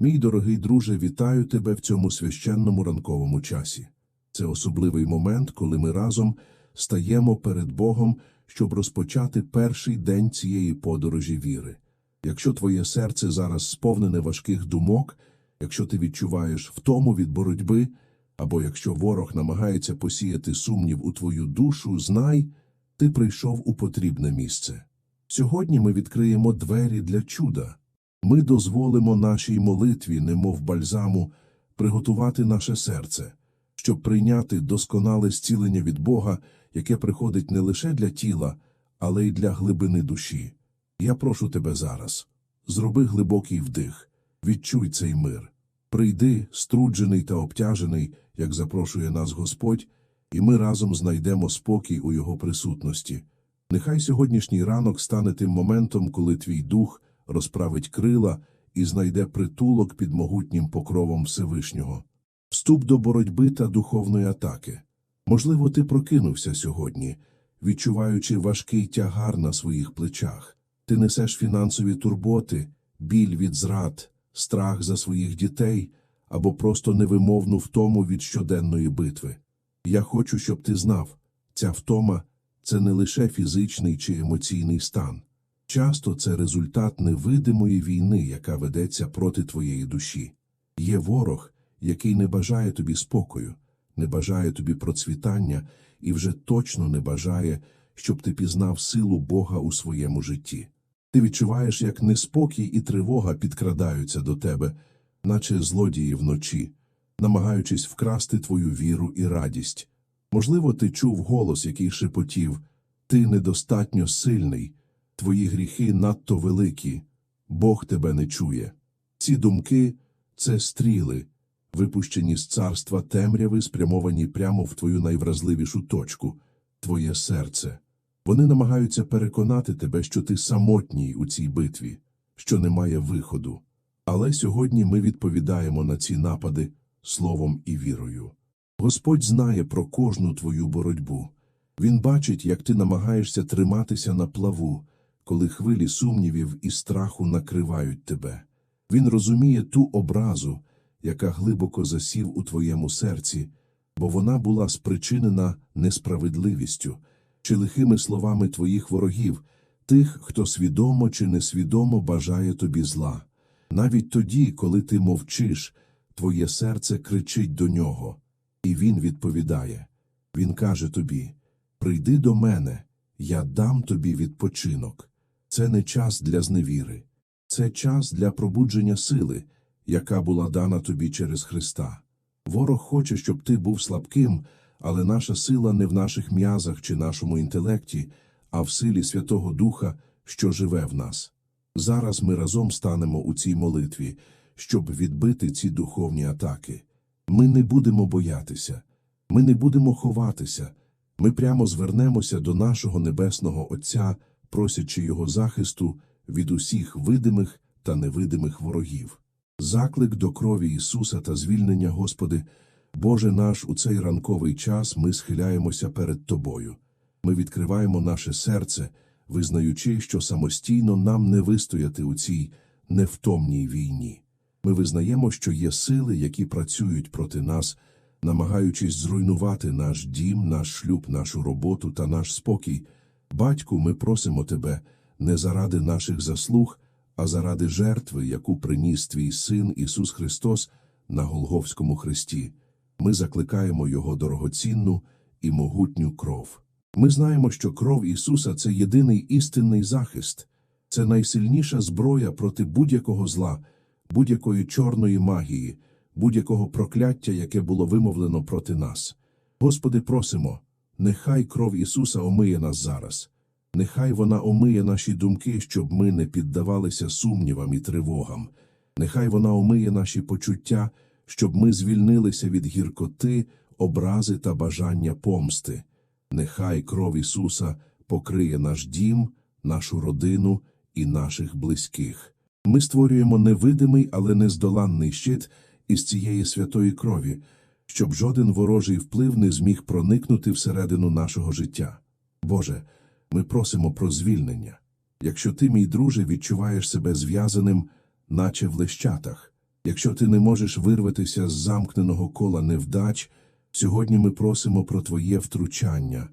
Мій дорогий друже, вітаю тебе в цьому священному ранковому часі. Це особливий момент, коли ми разом стаємо перед Богом, щоб розпочати перший день цієї подорожі віри. Якщо твоє серце зараз сповнене важких думок, якщо ти відчуваєш втому від боротьби, або якщо ворог намагається посіяти сумнів у твою душу, знай, ти прийшов у потрібне місце. Сьогодні ми відкриємо двері для чуда. Ми дозволимо нашій молитві, немов бальзаму, приготувати наше серце, щоб прийняти досконале зцілення від Бога, яке приходить не лише для тіла, але й для глибини душі. Я прошу тебе зараз. Зроби глибокий вдих, відчуй цей мир. Прийди, струджений та обтяжений, як запрошує нас Господь, і ми разом знайдемо спокій у Його присутності. Нехай сьогоднішній ранок стане тим моментом, коли твій дух розправить крила і знайде притулок під могутнім покровом Всевишнього. Вступ до боротьби та духовної атаки. Можливо, ти прокинувся сьогодні, відчуваючи важкий тягар на своїх плечах. Ти несеш фінансові турботи, біль від зрад, страх за своїх дітей або просто невимовну втому від щоденної битви. Я хочу, щоб ти знав, ця втома це не лише фізичний чи емоційний стан. Часто це результат невидимої війни, яка ведеться проти твоєї душі. Є ворог, який не бажає тобі спокою, не бажає тобі процвітання і вже точно не бажає, щоб ти пізнав силу Бога у своєму житті. Ти відчуваєш, як неспокій і тривога підкрадаються до тебе, наче злодії вночі, намагаючись вкрасти твою віру і радість. Можливо, ти чув голос, який шепотів Ти недостатньо сильний, твої гріхи надто великі, Бог тебе не чує. Ці думки це стріли, випущені з царства темряви, спрямовані прямо в твою найвразливішу точку, твоє серце. Вони намагаються переконати тебе, що ти самотній у цій битві, що немає виходу. Але сьогодні ми відповідаємо на ці напади словом і вірою. Господь знає про кожну твою боротьбу. Він бачить, як ти намагаєшся триматися на плаву, коли хвилі сумнівів і страху накривають тебе. Він розуміє ту образу, яка глибоко засів у твоєму серці, бо вона була спричинена несправедливістю чи лихими словами твоїх ворогів, тих, хто свідомо чи несвідомо бажає тобі зла. Навіть тоді, коли ти мовчиш, твоє серце кричить до нього, і він відповідає. Він каже тобі: Прийди до мене, я дам тобі відпочинок. Це не час для зневіри, це час для пробудження сили, яка була дана тобі через Христа. Ворог хоче, щоб ти був слабким, але наша сила не в наших м'язах чи нашому інтелекті, а в силі Святого Духа, що живе в нас. Зараз ми разом станемо у цій молитві, щоб відбити ці духовні атаки. Ми не будемо боятися, ми не будемо ховатися, ми прямо звернемося до нашого Небесного Отця, просячи Його захисту від усіх видимих та невидимих ворогів. Заклик до крові Ісуса та звільнення, Господи, Боже наш, у цей ранковий час ми схиляємося перед Тобою. Ми відкриваємо наше серце, визнаючи, що самостійно нам не вистояти у цій невтомній війні. Ми визнаємо, що є сили, які працюють проти нас, намагаючись зруйнувати наш дім, наш шлюб, нашу роботу та наш спокій. Батьку, ми просимо Тебе не заради наших заслуг, а заради жертви, яку приніс Твій Син Ісус Христос на Голговському хресті. Ми закликаємо Його дорогоцінну і могутню кров. Ми знаємо, що кров Ісуса це єдиний істинний захист, це найсильніша зброя проти будь-якого зла, будь-якої чорної магії, будь-якого прокляття, яке було вимовлено проти нас. Господи, просимо, нехай кров Ісуса омиє нас зараз, нехай вона омиє наші думки, щоб ми не піддавалися сумнівам і тривогам, нехай вона омиє наші почуття, щоб ми звільнилися від гіркоти, образи та бажання помсти. Нехай кров Ісуса покриє наш дім, нашу родину і наших близьких. Ми створюємо невидимий, але нездоланний щит із цієї святої крові, щоб жоден ворожий вплив не зміг проникнути всередину нашого життя. Боже, ми просимо про звільнення. Якщо ти, мій друже, відчуваєш себе зв'язаним, наче в лещатах, Якщо ти не можеш вирватися з замкненого кола невдач, сьогодні ми просимо про Твоє втручання.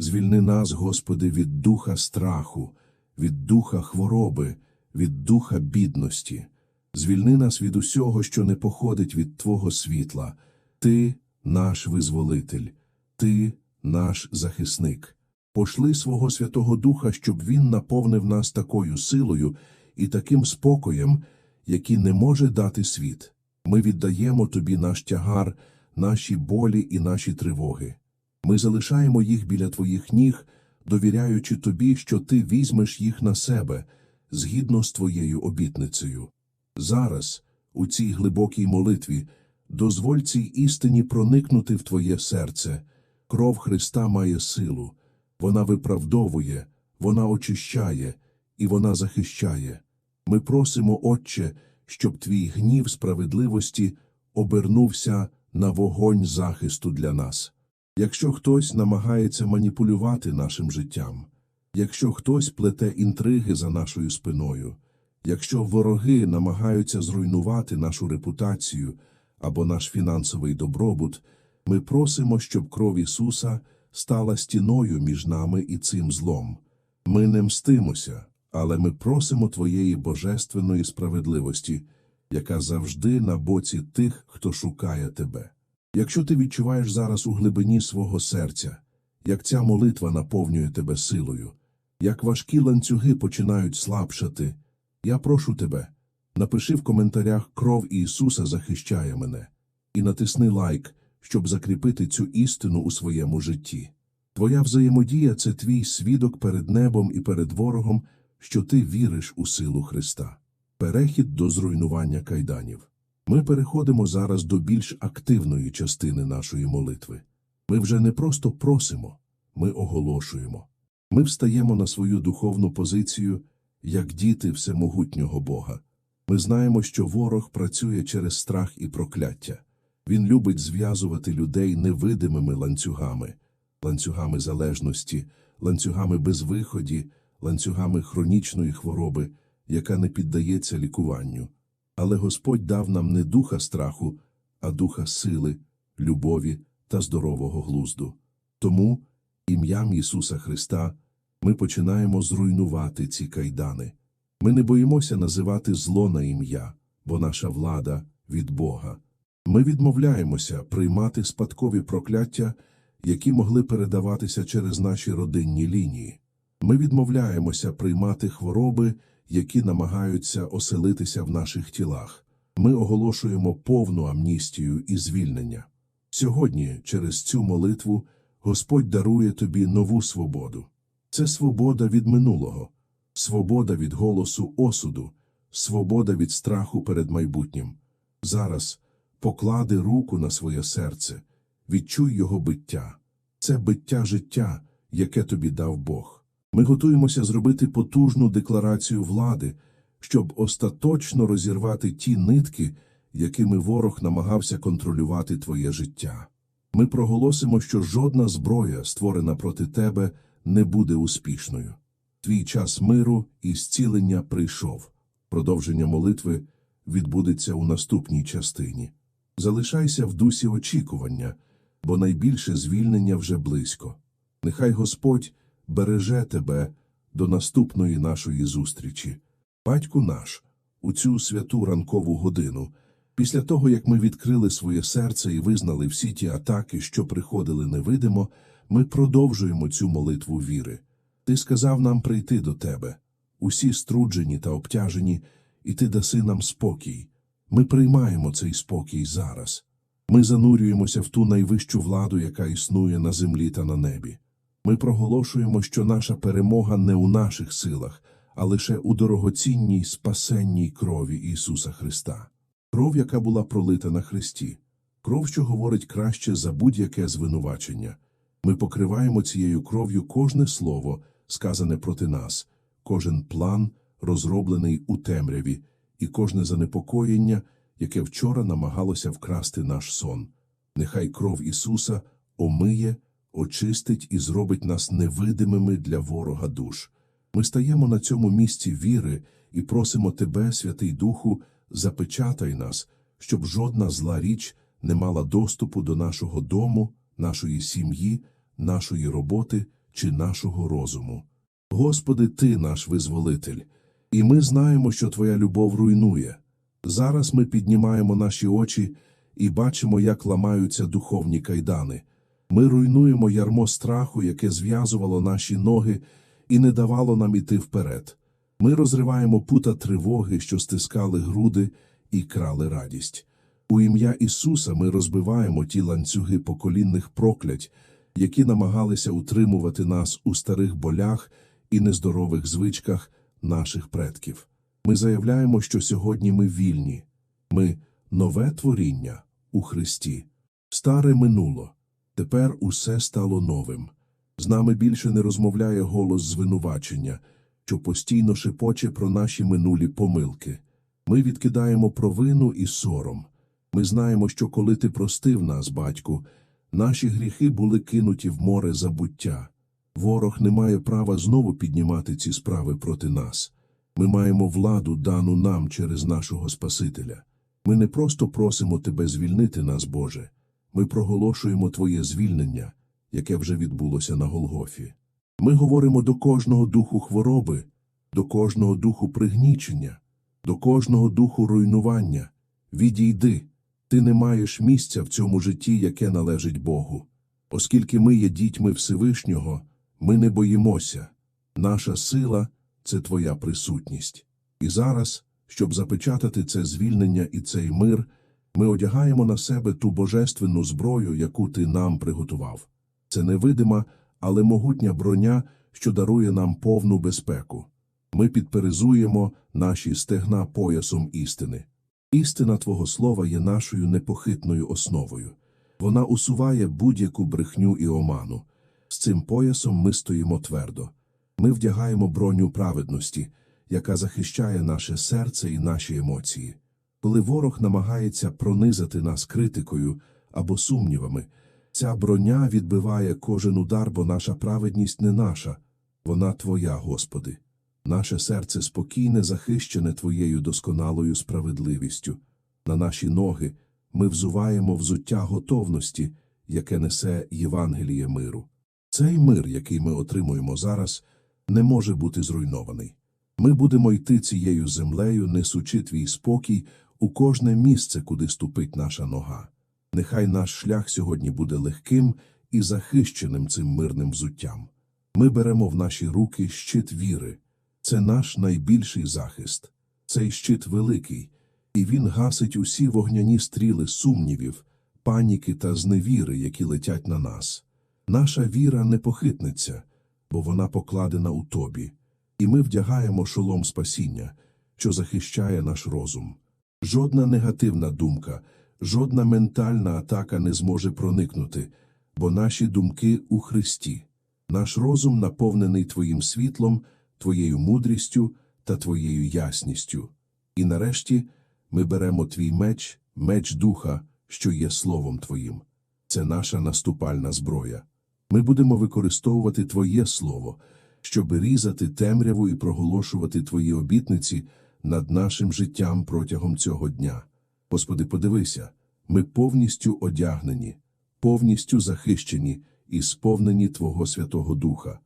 Звільни нас, Господи, від духа страху, від духа хвороби, від духа бідності. Звільни нас від усього, що не походить від Твого світла. Ти наш визволитель, Ти наш захисник. Пошли свого Святого Духа, щоб Він наповнив нас такою силою і таким спокоєм, які не може дати світ. Ми віддаємо Тобі наш тягар, наші болі і наші тривоги. Ми залишаємо їх біля Твоїх ніг, довіряючи Тобі, що Ти візьмеш їх на себе, згідно з Твоєю обітницею. Зараз, у цій глибокій молитві, дозволь цій істині проникнути в Твоє серце. Кров Христа має силу. Вона виправдовує, вона очищає і вона захищає. Ми просимо, Отче, щоб Твій гнів справедливості обернувся на вогонь захисту для нас. Якщо хтось намагається маніпулювати нашим життям, якщо хтось плете інтриги за нашою спиною, якщо вороги намагаються зруйнувати нашу репутацію або наш фінансовий добробут, ми просимо, щоб кров Ісуса стала стіною між нами і цим злом. Ми не мстимося, але ми просимо Твоєї божественної справедливості, яка завжди на боці тих, хто шукає Тебе. Якщо ти відчуваєш зараз у глибині свого серця, як ця молитва наповнює тебе силою, як важкі ланцюги починають слабшати, я прошу тебе, напиши в коментарях кров Ісуса захищає мене і натисни лайк, щоб закріпити цю істину у своєму житті. Твоя взаємодія це твій свідок перед небом і перед ворогом, що ти віриш у силу Христа. Перехід до зруйнування кайданів. Ми переходимо зараз до більш активної частини нашої молитви. Ми вже не просто просимо, ми оголошуємо. Ми встаємо на свою духовну позицію, як діти всемогутнього Бога. Ми знаємо, що ворог працює через страх і прокляття. Він любить зв'язувати людей невидимими ланцюгами, ланцюгами залежності, ланцюгами безвиході, ланцюгами хронічної хвороби, яка не піддається лікуванню. Але Господь дав нам не духа страху, а духа сили, любові та здорового глузду. Тому ім'ям Ісуса Христа ми починаємо зруйнувати ці кайдани. Ми не боїмося називати зло на ім'я, бо наша влада від Бога. Ми відмовляємося приймати спадкові прокляття, які могли передаватися через наші родинні лінії. Ми відмовляємося приймати хвороби, які намагаються оселитися в наших тілах. Ми оголошуємо повну амністію і звільнення. Сьогодні, через цю молитву, Господь дарує тобі нову свободу. Це свобода від минулого, свобода від голосу осуду, свобода від страху перед майбутнім. Зараз поклади руку на своє серце, відчуй його биття. Це биття життя, яке тобі дав Бог. Ми готуємося зробити потужну декларацію влади, щоб остаточно розірвати ті нитки, якими ворог намагався контролювати твоє життя. Ми проголосимо, що жодна зброя, створена проти тебе, не буде успішною. Твій час миру і зцілення прийшов. Продовження молитви відбудеться у наступній частині. Залишайся в дусі очікування, бо найбільше звільнення вже близько. Нехай Господь береже тебе до наступної нашої зустрічі. Батьку наш, у цю святу ранкову годину, після того, як ми відкрили своє серце і визнали всі ті атаки, що приходили невидимо, ми продовжуємо цю молитву віри. Ти сказав нам прийти до тебе, усі струджені та обтяжені, і ти даси нам спокій. Ми приймаємо цей спокій зараз. Ми занурюємося в ту найвищу владу, яка існує на землі та на небі. Ми проголошуємо, що наша перемога не у наших силах, а лише у дорогоцінній спасенній крові Ісуса Христа. Кров, яка була пролита на Христі, кров, що говорить краще за будь-яке звинувачення. Ми покриваємо цією кров'ю кожне слово, сказане проти нас, кожен план, розроблений у темряві, і кожне занепокоєння, яке вчора намагалося вкрасти наш сон. Нехай кров Ісуса омиє, очистить і зробить нас невидимими для ворога душ. Ми стаємо на цьому місці віри і просимо Тебе, Святий Духу, запечатай нас, щоб жодна зла річ не мала доступу до нашого дому, нашої сім'ї, нашої роботи чи нашого розуму. Господи, Ти наш визволитель, і ми знаємо, що Твоя любов руйнує. Зараз ми піднімаємо наші очі і бачимо, як ламаються духовні кайдани. Ми руйнуємо ярмо страху, яке зв'язувало наші ноги і не давало нам іти вперед. Ми розриваємо пута тривоги, що стискали груди і крали радість. У ім'я Ісуса ми розбиваємо ті ланцюги поколінних проклять, які намагалися утримувати нас у старих болях і нездорових звичках наших предків. Ми заявляємо, що сьогодні ми вільні, ми нове творіння у Христі. Старе минуло, тепер усе стало новим. З нами більше не розмовляє голос звинувачення, що постійно шепоче про наші минулі помилки. Ми відкидаємо провину і сором. Ми знаємо, що коли ти простив нас, батьку, наші гріхи були кинуті в море забуття. Ворог не має права знову піднімати ці справи проти нас. Ми маємо владу, дану нам через нашого Спасителя. Ми не просто просимо Тебе звільнити нас, Боже. Ми проголошуємо Твоє звільнення, яке вже відбулося на Голгофі. Ми говоримо до кожного духу хвороби, до кожного духу пригнічення, до кожного духу руйнування. Відійди, ти не маєш місця в цьому житті, яке належить Богу. Оскільки ми є дітьми Всевишнього, ми не боїмося. Наша сила це Твоя присутність. І зараз, щоб запечатати це звільнення і цей мир, ми одягаємо на себе ту божественну зброю, яку ти нам приготував. Це невидима, але могутня броня, що дарує нам повну безпеку. Ми підперезуємо наші стегна поясом істини. Істина Твого Слова є нашою непохитною основою. Вона усуває будь-яку брехню і оману. З цим поясом ми стоїмо твердо. Ми вдягаємо броню праведності, яка захищає наше серце і наші емоції. Коли ворог намагається пронизати нас критикою або сумнівами, ця броня відбиває кожен удар, бо наша праведність не наша, вона Твоя, Господи. Наше серце спокійне, захищене Твоєю досконалою справедливістю. На наші ноги ми взуваємо взуття готовності, яке несе Євангеліє миру. Цей мир, який ми отримуємо зараз, не може бути зруйнований. Ми будемо йти цією землею, несучи твій спокій у кожне місце, куди ступить наша нога. Нехай наш шлях сьогодні буде легким і захищеним цим мирним взуттям. Ми беремо в наші руки щит віри. Це наш найбільший захист. Цей щит великий, і він гасить усі вогняні стріли сумнівів, паніки та зневіри, які летять на нас. Наша віра не похитнеться, бо вона покладена у тобі, і ми вдягаємо шолом спасіння, що захищає наш розум. Жодна негативна думка, жодна ментальна атака не зможе проникнути, бо наші думки у Христі. Наш розум наповнений Твоїм світлом, Твоєю мудрістю та Твоєю ясністю. І нарешті ми беремо Твій меч, меч духа, що є Словом Твоїм. Це наша наступальна зброя. Ми будемо використовувати Твоє Слово, щоб різати темряву і проголошувати Твої обітниці над нашим життям протягом цього дня. Господи, подивися, ми повністю одягнені, повністю захищені і сповнені Твого Святого Духа.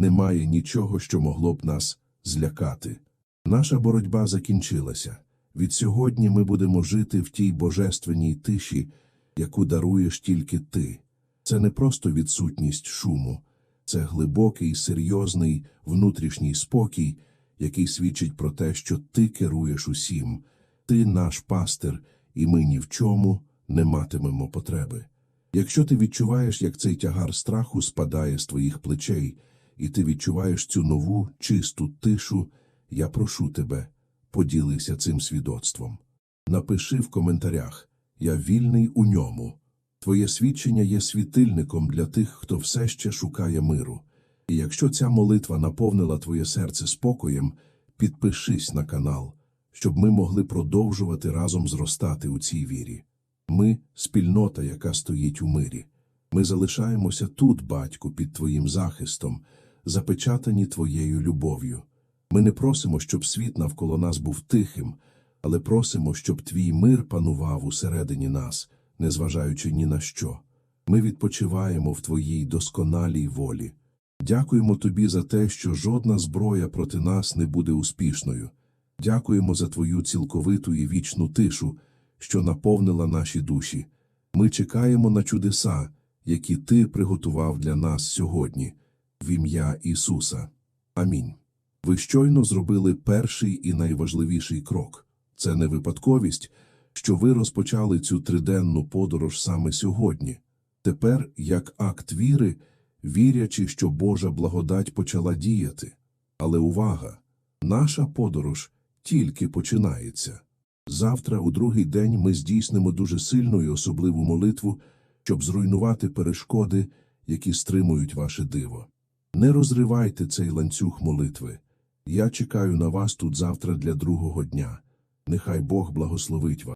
Немає нічого, що могло б нас злякати. Наша боротьба закінчилася. Від сьогодні ми будемо жити в тій божественній тиші, яку даруєш тільки ти. Це не просто відсутність шуму, це глибокий, серйозний внутрішній спокій, який свідчить про те, що ти керуєш усім, ти наш пастир, і ми ні в чому не матимемо потреби. Якщо ти відчуваєш, як цей тягар страху спадає з твоїх плечей, і ти відчуваєш цю нову, чисту тишу, я прошу тебе, поділися цим свідоцтвом. Напиши в коментарях Я вільний у ньому. Твоє свідчення є світильником для тих, хто все ще шукає миру. І якщо ця молитва наповнила твоє серце спокоєм, підпишись на канал, щоб ми могли продовжувати разом зростати у цій вірі. Ми спільнота, яка стоїть у мирі. Ми залишаємося тут, батьку, під твоїм захистом, запечатані твоєю любов'ю. Ми не просимо, щоб світ навколо нас був тихим, але просимо, щоб твій мир панував усередині нас, незважаючи ні на що. Ми відпочиваємо в твоїй досконалій волі. Дякуємо тобі за те, що жодна зброя проти нас не буде успішною. Дякуємо за твою цілковиту і вічну тишу, що наповнила наші душі. Ми чекаємо на чудеса, які ти приготував для нас сьогодні, в ім'я Ісуса. Амінь. Ви щойно зробили перший і найважливіший крок. Це не випадковість, що ви розпочали цю триденну подорож саме сьогодні. Тепер, як акт віри, вірячи, що Божа благодать почала діяти. Але увага! Наша подорож тільки починається. Завтра, у другий день, ми здійснимо дуже сильну і особливу молитву, щоб зруйнувати перешкоди, які стримують ваше диво. Не розривайте цей ланцюг молитви. Я чекаю на вас тут завтра для другого дня. Нехай Бог благословить вас.